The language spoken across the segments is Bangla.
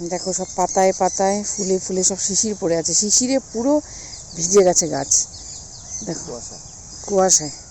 দেখো সব পাতায় পাতায় ফুলে ফুলে সব শিশির পড়ে আছে। শিশিরে পুরো ভিজে গেছে গাছ। দেখো। কুয়াশা। কুয়াশায়।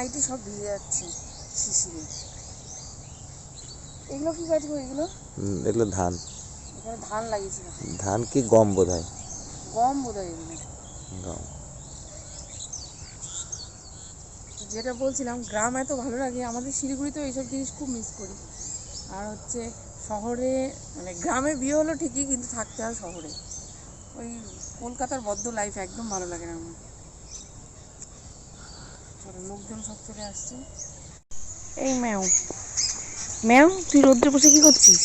নাইটি সব ভিজে যাচ্ছে শিশিরে। এগুলো কি গাছ গো এগুলো? এগুলো ধান। এখানে ধান লাগিয়েছিল ধান কি গম বোধ হয় গম বোধ হয় এগুলো। গম। যেটা বলছিলাম গ্রাম এত ভালো লাগে আমাদের শিলিগুড়িতেও এইসব জিনিস খুব মিস করি। আর হচ্ছে শহরে মানে গ্রামে বিয়ে হলো ঠিকই কিন্তু থাকতে হয় শহরে। ওই কলকাতার বদ্ধ লাইফ একদম ভালো লাগে না আমার। লোকজন সব চলে আসছে। এই ম্যাও। ম্যাও, তুই রোদ্রে বসে কি করছিস?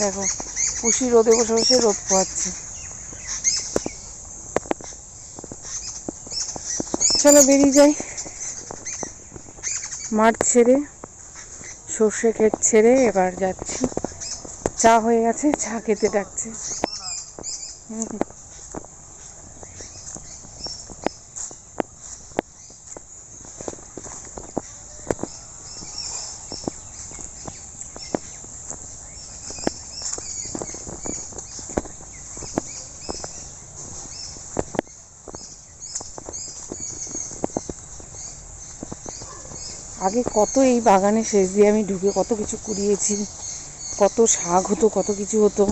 দেখো, পুষি রোদে বসে বসে রোদ পোয়াচ্ছে চলো বেরিয়ে যাই। মাঠ ছেড়ে, সর্ষে ক্ষেত ছেড়ে এবার যাচ্ছি। চা হয়ে গেছে, চা খেতে ডাকছে। আগে কত এই বাগানে শেষ দিয়ে আমি ঢুকে কত কিছু কুড়িয়েছি, কত শাক হতো, কত কিছু হতো।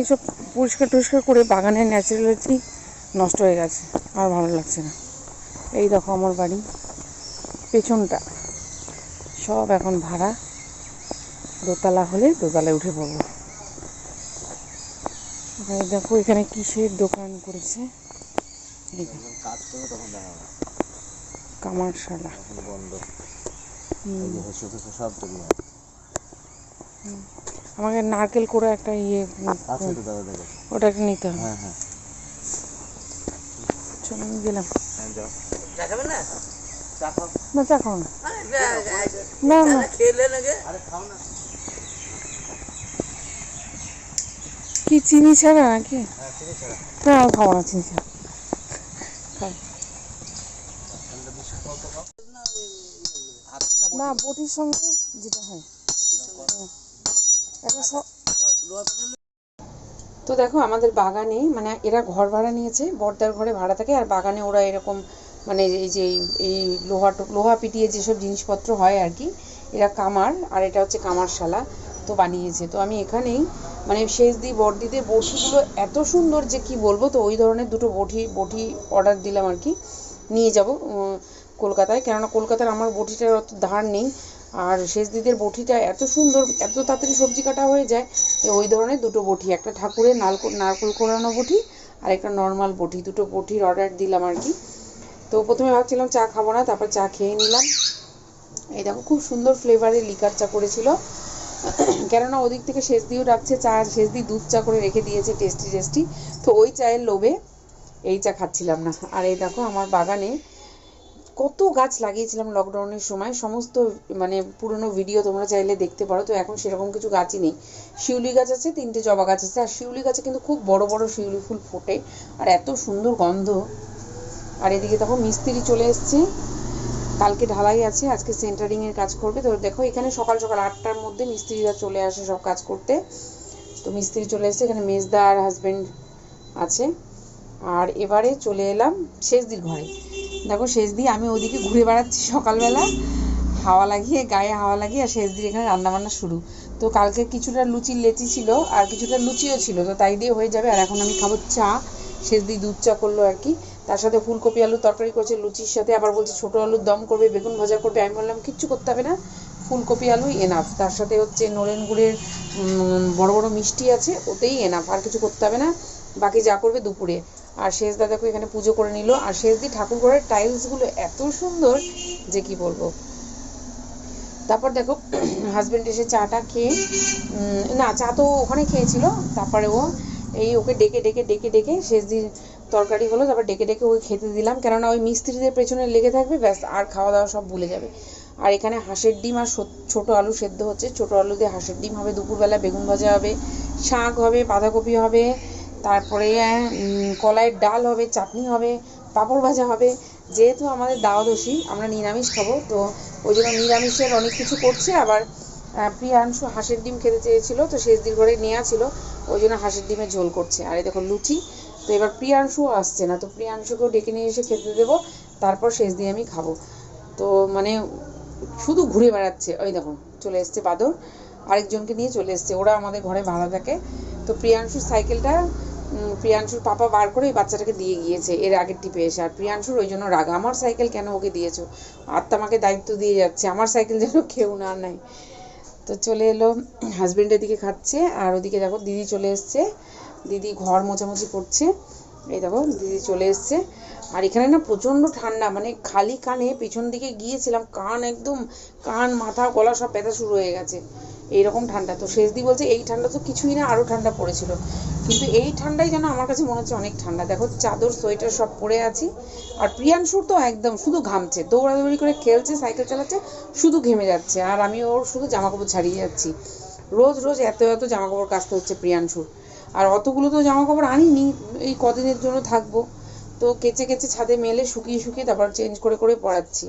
এইসব পরিষ্কার টরিষ্কার করে বাগানের ন্যাচারালিটি নষ্ট হয়ে গেছে আর ভালো লাগছে না। এই দেখো আমার বাড়ি পেছনটা। সব এখন ভাড়া। দোতলা হলে দোতলায় উঠে পড়ব। এই দেখো এখানে কিসের দোকান করেছে? কামারশালা। বন্ধ। সব হয় আমাকে নারকেল করে একটা ইয়ে উম, আছে তো দাদা দেখো। ওটাকে নিতে হবে। হ্যাঁ হ্যাঁ। চলো আমি গেলাম। হ্যাঁ না? চা খাও। না না। না আরে খাও না। কি চিনি ছাড়া নাকি? হ্যাঁ না আমি খাব না চিনি ছাড়া। না বটির সঙ্গে যেটা হয়। একটা তো দেখো, আমাদের বাগানে মানে এরা ঘর ভাড়া নিয়েছে, বর্দার ঘরে ভাড়া থাকে, আর বাগানে ওরা এরকম মানে এই যে, এই- লোহা লোহা পিটিয়ে যেসব জিনিসপত্র হয় আর কি, এরা কামার, আর এটা হচ্ছে কামারশালা তো বানিয়েছে। তো আমি এখানেই মানে শেষ দি বর্দিদের বটিগুলো এত সুন্দর যে কি বলব, তো ওই ধরনের দুটো বটি বটি অর্ডার দিলাম আর কি, নিয়ে যাব কলকাতায়। কেননা কলকাতার আমার বটিটার অত ধার নেই আর শেষ দিদের বটিটা এত সুন্দর, এত তাড়াতাড়ি সবজি কাটা হয়ে যায় ওই ধরনের দুটো বটি, একটা ঠাকুরের নারকোল নারকোল কোরানো বটি আর একটা নর্মাল বটি। দুটো বটির অর্ডার দিলাম আর কি। তো প্রথমে ভাবছিলাম চা খাব না, তারপর চা খেয়ে নিলাম। এই দেখো খুব সুন্দর ফ্লেভারের লিকার চা করেছিল। কেননা ওদিক থেকে শেষ দিয়েও ডাকছে চা শেষ দিয়ে দুধ চা করে রেখে দিয়েছে টেস্টি টেস্টি তো ওই চায়ের লোভে এই চা খাচ্ছিলাম না। আর এই দেখো আমার বাগানে কত গাছ লাগিয়েছিলাম লকডাউনের সময়, সমস্ত মানে পুরনো ভিডিও তোমরা চাইলে দেখতে পারো, তো এখন সেরকম কিছু গাছই নেই। শিউলি গাছ আছে, তিনটে জবা গাছ আছে, আর শিউলি গাছে কিন্তু খুব বড় বড় শিউলি ফুল ফোটে, আর এত সুন্দর গন্ধ। আর এদিকে তখন মিস্ত্রি চলে এসছে, কালকে ঢালাই আছে, আজকে সেন্টারিং এর কাজ করবে। তো দেখো এখানে সকাল সকাল আটটার মধ্যে মিস্ত্রিরা চলে আসে সব কাজ করতে। তো মিস্ত্রি চলে এসেছে, এখানে মেজদা আর হাজবেন্ড আছে। আর এবারে চলে এলাম শেষ দিন ঘরে। দেখো শেষ দিয়ে আমি ওদিকে ঘুরে বেড়াচ্ছি সকালবেলা। হাওয়া লাগিয়ে, গায়ে হাওয়া লাগিয়ে, আর শেষ দিয়ে এখানে রান্না বান্না শুরু। তো কালকে কিছুটা লুচির লেচি ছিল, আর কিছুটা লুচিও ছিল, তো তাই দিয়ে হয়ে যাবে। আর এখন আমি খাব চা। শেষ দিয়ে দুধ চা করল আর কি। তার সাথে ফুলকপি আলুর তরকারি করছে লুচির সাথে। আবার বলছে ছোটো আলুর দম করবে, বেগুন ভাজা করবে। আমি বললাম, কিচ্ছু করতে হবে না, ফুলকপি আলুই এনাফ তার সাথে হচ্ছে নলেন গুড়ের বড় বড় মিষ্টি আছে, ওতেই এনাফ আর কিছু করতে হবে না। বাকি যা করবে দুপুরে। আর শেষ দাদাকে এখানে পুজো করে নিল। আর শেষ দি ঠাকুর ঘরের টাইলসগুলো এত সুন্দর যে কি বলব? তারপর দেখো হাজবেন্ড এসে চাটা খেয়ে না, চা তো ওখানে খেয়েছিল। তারপরে ও এই ওকে ডেকে ডেকে ডেকে ডেকে শেষ দিন তরকারি হলো। তারপর ডেকে ডেকে ওকে খেতে দিলাম। কেননা ওই মিস্ত্রিদের পেছনে লেগে থাকবে, ব্যাস, আর খাওয়া দাওয়া সব ভুলে যাবে। আর এখানে হাঁসের ডিম আর ছোট আলু সেদ্ধ হচ্ছে। ছোট আলু দিয়ে হাঁসের ডিম হবে, দুপুরবেলা বেগুন ভাজা হবে, শাক হবে, বাঁধাকপি হবে তারপরে উম, কলাইয়ের ডাল হবে চাটনি হবে পাঁপড় ভাজা হবে। যেহেতু আমাদের দাওয়াদশী আমরা নিরামিষ খাব তো ওই জন্য নিরামিষের অনেক কিছু করছে। আবার প্রিয়াংশু হাঁসের ডিম খেতে চেয়েছিল তো শেষ দিন ঘরে নেওয়া ছিল ওই জন্য হাঁসের ডিমের ঝোল করছে। আর এই দেখো লুচি তো এবার প্রিয়াংশু আসছে না তো প্রিয়াংশুকেও ডেকে নিয়ে এসে খেতে দেবো তারপর শেষ দিয়ে আমি খাব। তো মানে শুধু ঘুরে বেড়াচ্ছে ওই দেখো চলে এসছে বাদর আরেকজনকে নিয়ে চলে এসছে ওরা আমাদের ঘরে ভাড়া থাকে। তো প্রিয়াংশুর সাইকেলটা প্রিয়াংশুর পাপা বার করে ওই বাচ্চাটাকে দিয়ে গিয়েছে, এর আগের টিপে এসে। আর প্রিয়াংশুর ওই জন্য রাগ, আমার সাইকেল কেন ওকে দিয়েছ? আমাকে দায়িত্ব দিয়ে যাচ্ছে, আমার সাইকেল যেন কেউ না নেয়। তো চলে এলো হাজবেন্ডের দিকে খাচ্ছে, আর ওদিকে দেখো দিদি চলে এসছে। দিদি ঘর মোছামুছি করছে। এই দেখো, দিদি চলে এসছে। আর এখানে না প্রচণ্ড ঠান্ডা মানে খালি কানে পেছন দিকে গিয়েছিলাম, কান একদম, কান, মাথা, গলা সব ব্যথা শুরু হয়ে গেছে। এইরকম ঠান্ডা। তো শেষদি বলছে, এই ঠান্ডা তো কিছুই না আরও ঠান্ডা পড়েছিল। কিন্তু এই ঠান্ডাই যেন আমার কাছে মনে হচ্ছে অনেক ঠান্ডা। দেখো, চাদর, সোয়েটার সব পরে আছি। আর প্রিয়াংশুর তো একদম শুধু ঘামছে, দৌড়াদৌড়ি করে খেলছে, সাইকেল চালাচ্ছে, শুধু ঘেমে যাচ্ছে। আর আমি ওর শুধু জামা কাপড় ছাড়িয়ে যাচ্ছি। রোজ রোজ এত এত জামা কাপড় কাচতে হচ্ছে প্রিয়াংশুর। আর অতগুলো তো জামা কাপড় আনিনি, এই কদিনের জন্য থাকব। তো কেচে কেচে ছাদে মেলে শুকিয়ে শুকিয়ে তারপর চেঞ্জ করে করে পড়াচ্ছি।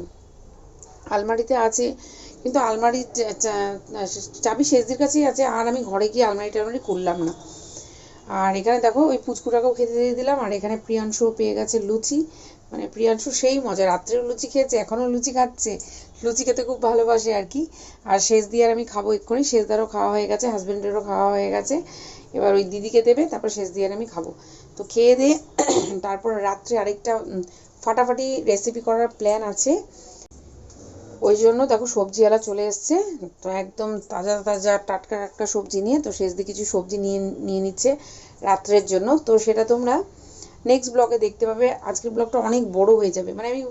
আলমারিতে আছে কিন্তু আলমারির চা- চা- চাবি শেষদের কাছেই আছে, আর আমি ঘরে গিয়ে আলমারি টালমারি করলাম না। আর এখানে দেখো, ওই পুচকুটাকেও খেতে দিয়ে দিলাম, আর এখানে প্রিয়াংশুও পেয়ে গেছে লুচি। মানে প্রিয়াংশু সেই মজা, রাত্রেও লুচি খেয়েছে, এখনও লুচি খাচ্ছে। লুচি খেতে খুব ভালোবাসে আর কি। আর শেষ দিয়ে আর আমি খাব এক্ষুনি শেষদারও খাওয়া হয়ে গেছে, হাজবেন্ডেরও খাওয়া হয়ে গেছে। এবার ওই দিদিকে দেবে, তারপর শেষ দিয়ে আর আমি খাব। তো খেয়ে দিয়ে, তারপর রাত্রে আরেকটা ফাটাফাটি রেসিপি করার প্ল্যান আছে। ওই জন্য দেখো সবজিওয়ালা চলে এসছে। তো একদম তাজা তাজা টাটকা টাটকা সবজি নিয়ে, তো শেষ দিয়ে কিছু সবজি নিয়ে নিয়ে নিচ্ছে রাত্রের জন্য। তো সেটা তোমরা নেক্সট ব্লগে দেখতে পাবে। আজকের ব্লগটা অনেক বড় হয়ে যাবে। মানে আমি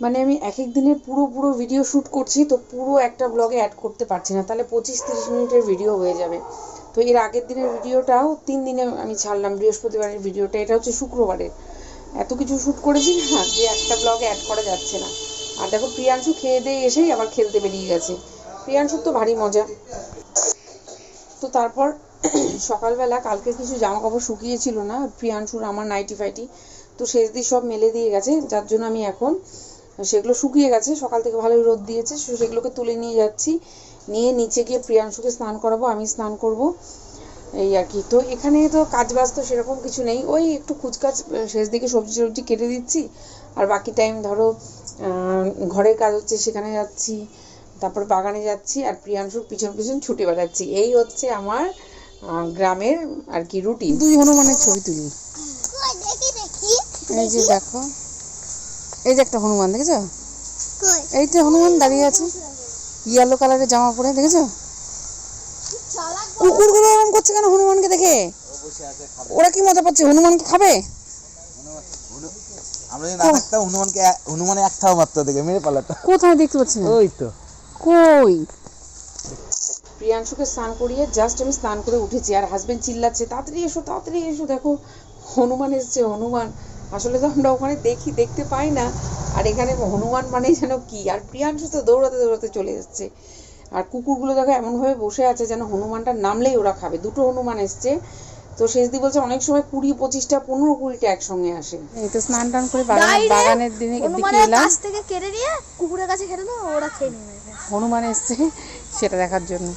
মানে আমি এক এক দিনের পুরো পুরো ভিডিও শ্যুট করছি, তো পুরো একটা ব্লগে অ্যাড করতে পারছি না। তাহলে পঁচিশ তিরিশ মিনিটের ভিডিও হয়ে যাবে। তো এর আগের দিনের ভিডিওটাও তিন দিনে আমি ছাড়লাম, বৃহস্পতিবারের ভিডিওটা এটা হচ্ছে শুক্রবারের। এত কিছু শ্যুট করেছি না যে একটা ব্লগে অ্যাড করা যাচ্ছে না। আর দেখো প্রিয়াংশু খেয়ে দিয়ে এসেই আবার খেলতে বেরিয়ে গেছে। প্রিয়াংশুর তো ভারী মজা। তো তারপর সকালবেলা কালকে কিছু জামা কাপড় শুকিয়েছিল না প্রিয়াংশুর আমার নাইটি ফাইটি। তো শেষ দিয়ে সব মেলে দিয়ে গেছে, যার জন্য আমি এখন সেগুলো শুকিয়ে গেছে, সকাল থেকে ভালোই রোদ দিয়েছে সেগুলোকে তুলে নিয়ে যাচ্ছি। নিয়ে নিচে গিয়ে প্রিয়াংশুকে স্নান করাবো, আমি স্নান করব। এই আর কি। তো এখানে তো কাজ বাজ তো সেরকম কিছু নেই। ওই একটু কুচকাচ, শেষ দিকে সবজি সবজি কেটে দিচ্ছি। আর বাকি টাইম ধরো ঘরের কাজ হচ্ছে সেখানে যাচ্ছি তারপর বাগানে যাচ্ছি আর প্রিয়াংশুর পিছন পিছন ছুটে বেড়াচ্ছি। এই হচ্ছে আমার গ্রামের আর কি রুটিন দুই হনুমানের ছবি তুলি। কই দেখি দেখি। এই যে দেখো। এই যে একটা হনুমান দেখেছ? এই তো হনুমান দাঁড়িয়ে আছে। ইয়েলো কালারের জামা পরে দেখেছ? কুকুরগুলো এরকম করছে কেন হনুমানকে দেখে? ও বসে আছে খাবে। ওরা কি মজা পাচ্ছে? হনুমানকে খাবে? আমরা যদি না থাকতাম হনুমানকে হনুমানে একটাও মারতো দেখে মেরে পালাতো। কোথায় দেখতে পাচ্ছি না ওই তো। কই? প্রিয়াংশুকে স্নান করিয়ে জাস্ট আমি স্নান করে উঠেছি আর হাজবেন্ড চিল্লাচ্ছে তাড়াতাড়ি এসো তাড়াতাড়ি এসো দেখো হনুমান এসছে হনুমান। আসলে তো আমরা ওখানে দেখি দেখতে পাই না। আর এখানে হনুমান মানে যেন কি? আর প্রিয়াংশু তো দৌড়াতে দৌড়াতে চলে এসছে। আর কুকুরগুলো দেখো এমনভাবে বসে আছে যেন হনুমানটা নামলেই ওরা খাবে। দুটো হনুমান এসছে তো শেষদি বলছে অনেক সময় কুড়ি পঁচিশটা পনেরো কুড়িটা একসঙ্গে আসে। এই তো স্নান টান করে বাগানের দিনে দিকে এলাম। কাছ থেকে কেটে নিয়ে কুকুরের কাছে খেতে দাও ওরা খেয়ে নেবে। হনুমান এসছে সেটা দেখার জন্য।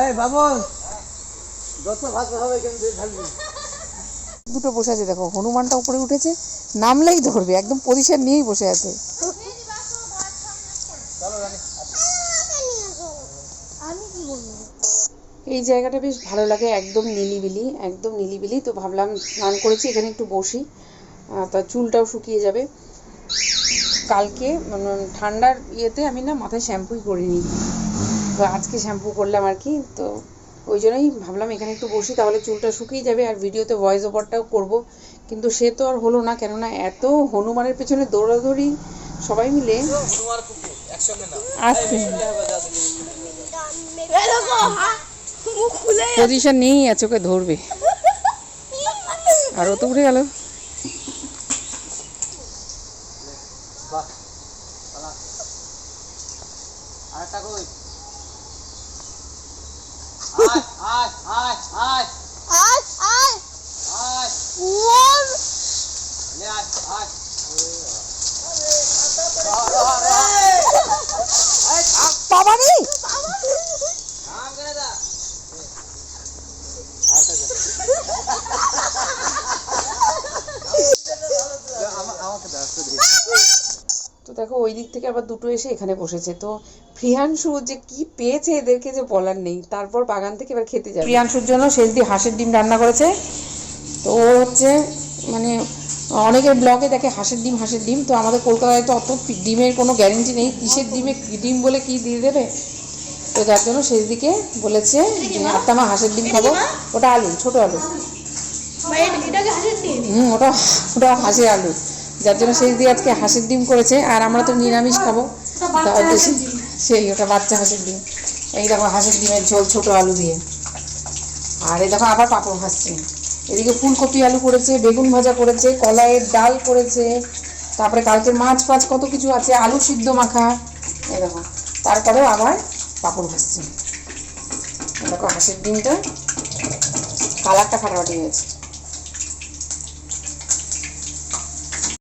এই বাবু যত ভাত হবে কিন্তু ঢালবি দুটো বসে আছে দেখো হনুমানটা উপরে উঠেছে নামলেই ধরবে একদম পজিশন নিয়েই বসে আছে। এই জায়গাটা বেশ ভালো লাগে একদম নিলিবিলি একদম নিলিবিলি। তো ভাবলাম স্নান করেছি এখানে একটু বসি। তা চুলটাও শুকিয়ে যাবে। কালকে মানে ঠান্ডার ইয়েতে আমি না মাথায় শ্যাম্পুই করিনি। তো আজকে শ্যাম্পু করলাম আর কি তো ওই জন্যই ভাবলাম এখানে একটু বসি তাহলে চুলটা শুকিয়ে যাবে। আর ভিডিওতে ভয়েস ওভারটাও করব। কিন্তু সে তো আর হলো না কেননা এত হনুমানের পেছনে দৌড়াদৌড়ি সবাই মিলে আসছে। মুখ খুলে পজিশন নেই আছে ওকে ধরবে। আর ও তো উঠে গেল। আরেকটা কই আয় আয় আয় আয় আয় আয় আয় ওর লে আয় আয় বাবা রে কাম করে দা আমাকে দাও তো দেখো ওই দিক থেকে আবার দুটো এসে এখানে বসেছে। তো প্রিয়াংশু যে কি পেয়েছে এদেরকে যে বলার নেই তারপর বাগান থেকে এবার খেতে যাবে। প্রিয়াংশুর জন্য শেষ দিয়ে হাঁসের ডিম রান্না করেছে। তো ও হচ্ছে মানে অনেকের ব্লগে দেখে হাঁসের ডিম হাঁসের ডিম। তো আমাদের কলকাতায় তো অত ডিমের কোনো গ্যারেন্টি নেই। কিসের ডিমে কি ডিম বলে কি দিয়ে দেবে? তো যার জন্য শেষ দিকে বলেছে যে আত্মামা হাঁসের ডিম খাব। ওটা আলু ছোট আলু। এটাকে হাসির ডিম? হুম ওটা ওটা হাঁসের আলু। যার জন্য সেই দিয়ে আজকে হাঁসের ডিম করেছে আর আমরা তো নিরামিষ খাব। সেই ওটা বাচ্চা হাঁসের ডিম। এই দেখো হাঁসের ডিমের ঝোল ছোট আলু দিয়ে। আর এই দেখো আবার পাঁপড় ভাজছে। এদিকে ফুলকপি আলু করেছে বেগুন ভাজা করেছে কলাইয়ের ডাল করেছে তারপরে কালকের মাছ ফাছ কত কিছু আছে আলু সিদ্ধ মাখা। এই দেখো তারপরেও আবার পাঁপড় ভাজছে। এই দেখো হাঁসের ডিমটা কালারটা ফাটাফাটি হয়েছে।